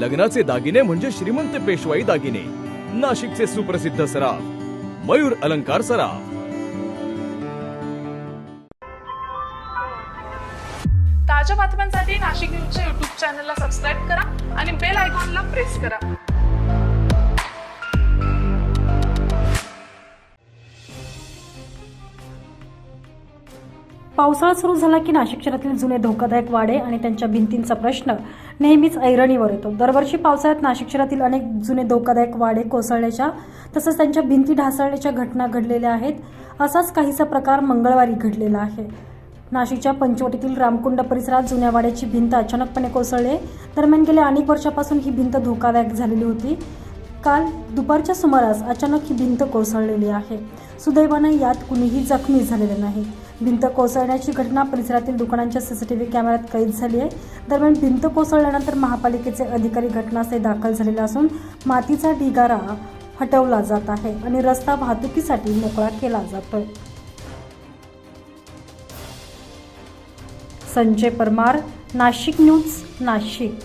लग्नाचे दागिने म्हणजे श्रीमंत पेशवाई दागिने. नाशिकचे सुप्रसिद्ध सराफ मयूर अलंकार सराफ. ताज्या बातम्यांसाठी नाशिक न्यूजच्या युट्यूब चॅनलला सबस्क्राईब करा आणि बेल आयकॉनला प्रेस करा. पावसाळा सुरू झाला की नाशिक शहरातील जुने धोकादायक वाडे आणि त्यांच्या भिंतींचा प्रश्न नेहमीच ऐरणीवर येतो. दरवर्षी पावसाळ्यात नाशिक शहरातील अनेक जुने धोकादायक वाडे कोसळण्याच्या तसंच त्यांच्या भिंती ढासळण्याच्या घटना घडलेल्या आहेत. असाच काहीसा प्रकार मंगळवारी घडलेला आहे. नाशिकच्या पंचवटीतील रामकुंड परिसरात जुन्या वाड्याची भिंत अचानकपणे कोसळली. दरम्यान गेल्या अनेक वर्षापासून ही भिंत धोकादायक झालेली होती. काल दुपारच्या सुमारास अचानक ही भिंत कोसळलेली आहे. सुदैवानं यात कुणीही जखमी झालेले नाही. भिंत कोसळण्याची घटना परिसरातील दुकानांच्या सीसीटीव्ही कॅमेऱ्यात कैद झाली आहे. दरम्यान भिंत कोसळल्यानंतर महापालिकेचे अधिकारी घटनास्थळी दाखल झालेले असून मातीचा ढिगारा हटवला जात आहे आणि रस्ता वाहतुकीसाठी मोकळा केला जातोय. संजय परमार नाशिक न्यूज नाशिक.